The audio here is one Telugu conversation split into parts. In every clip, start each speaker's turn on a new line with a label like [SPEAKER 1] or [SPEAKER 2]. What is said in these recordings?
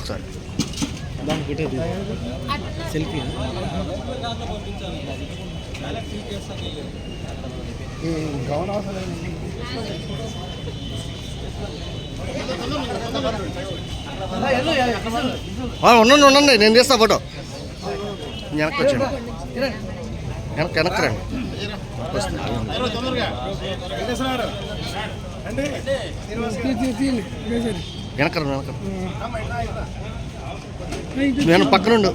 [SPEAKER 1] ఒకసారి సెల్ఫీ ఉండండి ఉండండి. నేను తీస్తా ఫోటో. వెనక్కి వచ్చాను వెనక్కి వెనక్కి రండి. వెనక్కి రండి వెనక్కి నేను పక్కనుండు.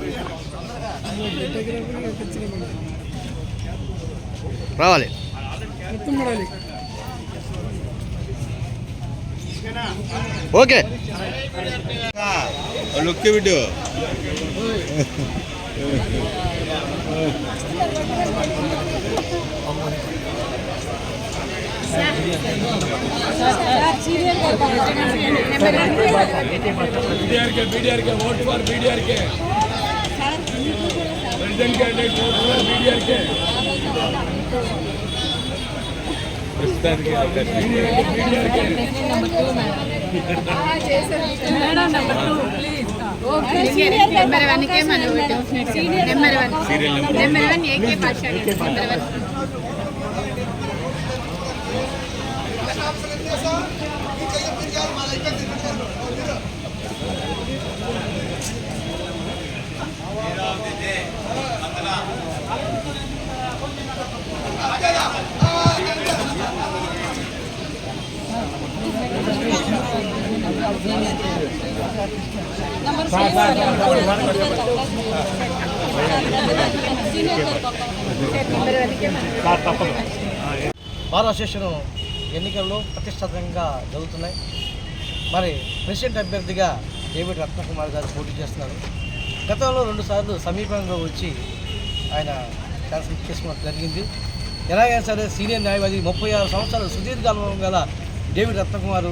[SPEAKER 1] రావాలి. ఓకే.
[SPEAKER 2] లొక్కి బిడ్డు
[SPEAKER 3] बीडीआर के बीडीआर के वोट फॉर बीडीआर के president candidate vote for BDR के बीडीआर के
[SPEAKER 4] madam number two please number one కే మన number one number one AK Pasha number one
[SPEAKER 1] bar association ఎన్నికల్లో ప్రతిష్టాత్మకంగా జరుగుతున్నాయి. మరి ప్రెసిడెంట్ అభ్యర్థిగా డేవిడ్ రత్నకుమార్ గారు పోటీ చేస్తున్నారు. గతంలో రెండుసార్లు సమీపంగా వచ్చి ఆయన ఛాన్స్ చేసుకోవడం జరిగింది. ఎలాగైనా సరే సీనియర్ న్యాయవాది ముప్పై ఆరు సంవత్సరాలు సుదీర్ఘ అనుభవం గల డేవిడ్ రత్నకుమారు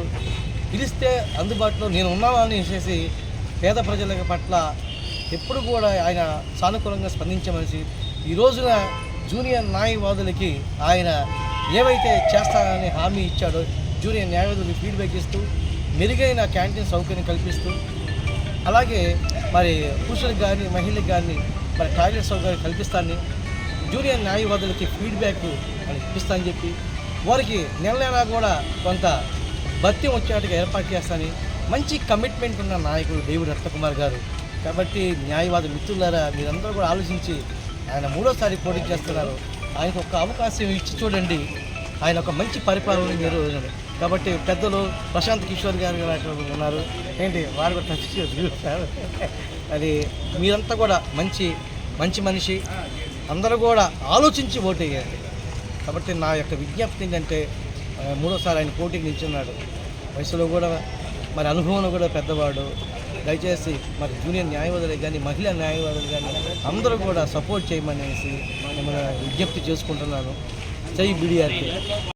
[SPEAKER 1] పిలిస్తే అందుబాటులో నేను ఉన్నానని చేసి పేద ప్రజల పట్ల ఎప్పుడు కూడా ఆయన సానుకూలంగా స్పందించే మనిషి ఈ రోజున జూనియర్ న్యాయవాదులకి ఆయన ఏవైతే చేస్తానని హామీ ఇచ్చాడో జూనియర్ న్యాయవాదులకు ఫీడ్బ్యాక్ ఇస్తూ మెరుగైన క్యాంటీన్ సౌకర్యం కల్పిస్తూ అలాగే మరి పురుషులకు కానీ మహిళలకు కానీ మరి టాయిలెట్ సౌకర్యం కల్పిస్తానని జూనియర్ న్యాయవాదులకి ఫీడ్బ్యాక్ అని ఇప్పిస్తానని చెప్పి వారికి నెలనైనా కూడా కొంత భత్యం వచ్చేట్టుగా ఏర్పాటు చేస్తానని మంచి కమిట్మెంట్ ఉన్న నాయకుడు దేవుడు రత్నకుమార్ గారు. కాబట్టి న్యాయవాద మిత్రులారా మీరందరూ కూడా ఆలోచించి ఆయన మూడోసారి పోటీ చేస్తున్నారు. ఆయనకు ఒక అవకాశం ఇచ్చి చూడండి. ఆయన ఒక మంచి పరిపాలన మీరు కాబట్టి పెద్దలు ప్రశాంత్ కిషోర్ గారు ఉన్నారు. ఏంటి? వారు కూడా టచ్ అది మీరంతా కూడా మంచి మంచి మనిషి. అందరూ కూడా ఆలోచించి ఓటు వేయండి కాబట్టి నా యొక్క విజ్ఞప్తి ఏంటంటే మూడోసారి ఆయన పోటీకి నిల్చున్నాడు. వయసులో కూడా మరి అనుభవంలో కూడా పెద్దవాడు. దయచేసి మరి జూనియర్ న్యాయవాదులు కానీ మహిళా న్యాయవాదులు కానీ అందరూ కూడా సపోర్ట్ చేయమనేసి మిమ్మల్ని విజ్ఞప్తి చేసుకుంటున్నాను. జై బీడీఆర్కి.